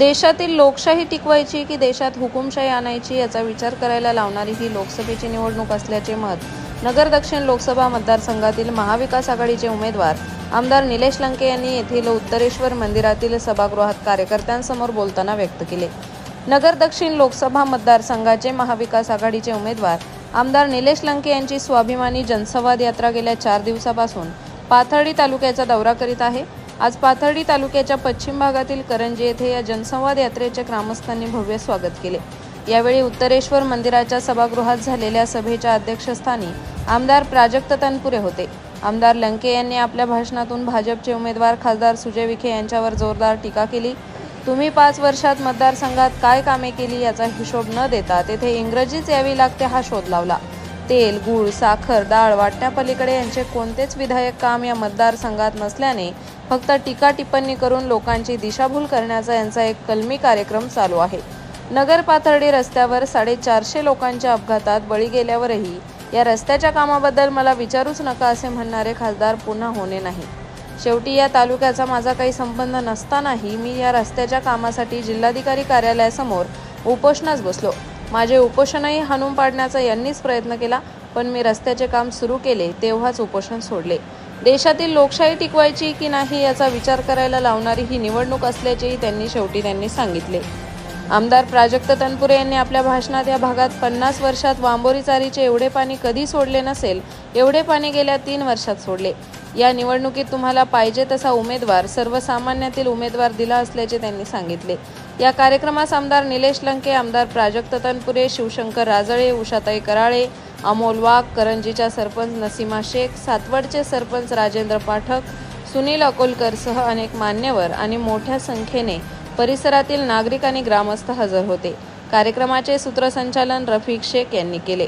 देशातील लोकशाही टिकवायची की देशात हुकुमशाही आणायची याचा विचार करायला लावणारी ही लोकसभेची निवडणूक असल्याचे मत नगर दक्षिण लोकसभा मतदारसंघातील महाविकास आघाडीचे उमेदवार आमदार निलेश लंके यांनी येथील उत्तरेश्वर मंदिरातील सभागृहात कार्यकर्त्यांसमोर बोलताना व्यक्त केले. नगर दक्षिण लोकसभा मतदारसंघाचे महाविकास आघाडीचे उमेदवार आमदार निलेश लंके यांची स्वाभिमानी जनसंवाद यात्रा गेल्या चार दिवसापासून पाथर्डी तालुक्याचा दौरा करीत आहे. आज पाथर्डी तालुक्याच्या पश्चिम भागातील करंजी येथे या जनसंवाद यात्रेचे ग्रामस्थांनी भव्य स्वागत केले. यावेळी उत्तरेश्वर मंदिराच्या सभागृहात झालेल्या सभेच्या अध्यक्षस्थानी आमदार प्राजक्त तनपुरे होते. आमदार लंके यांनी आपल्या भाषणातून भाजपचे उमेदवार खासदार सुजय विखे यांच्यावर जोरदार टीका केली. तुम्ही पाच वर्षात मतदारसंघात काय कामे केली याचा हिशोब न देता तेथे इंग्रजीच यावी लागते हा शोध लावला. तेल गूळ साखर डाळ वाटण्यापलीकडे यांचे कोणतेच विधायक काम या मतदारसंघात नसल्याने फक्त टीका टिप्पणी करून लोकांची दिशाभूल करण्याचा यांचा एक कलमी कार्यक्रम चालू आहे. नगर पाथर्डी रस्त्यावर साडेचारशे लोकांच्या अपघातात बळी गेल्यावरही या रस्त्याच्या कामाबद्दल मला विचारूच नका असे म्हणणारे खासदार पुन्हा होणे नाही. शेवटी या तालुक्याचा माझा काही संबंध नसतानाही मी या रस्त्याच्या कामासाठी जिल्हाधिकारी कार्यालयासमोर उपोषणास बसलो. माझे उपोषणही हाणून पाडण्याचा यांनीच प्रयत्न केला पण मी रस्त्याचे काम सुरू केले तेव्हाच उपोषण सोडले. देशातील लोकशाही टिकवायची की नाही याचा विचार करायला लावणारी ही निवडणूक असल्याचेही त्यांनी शेवटी त्यांनी सांगितले. आमदार प्राजक्त तनपुरे यांनी आपल्या भाषणात या भागात पन्नास वर्षात वांबोरी चारीचे एवढे पाणी कधी सोडले नसेल एवढे पाणी गेल्या तीन वर्षात सोडले. या निवडणुकीत तुम्हाला पाहिजे तसा उमेदवार सर्वसामान्यातील उमेदवार दिला असल्याचे त्यांनी सांगितले. या कार्यक्रमास आमदार निलेश लंके आमदार प्राजक्त तनपुरे शिवशंकर राजळे उषाताई कराळे अमोल वाघ करंजीच्या सरपंच नसीमा शेख सातवडचे सरपंच राजेंद्र पाठक सुनील अकोलकरसह अनेक मान्यवर आणि मोठ्या संख्येने परिसरातील नागरिक आणि ग्रामस्थ हजर होते. कार्यक्रमाचे सूत्रसंचालन रफीक शेख यांनी केले.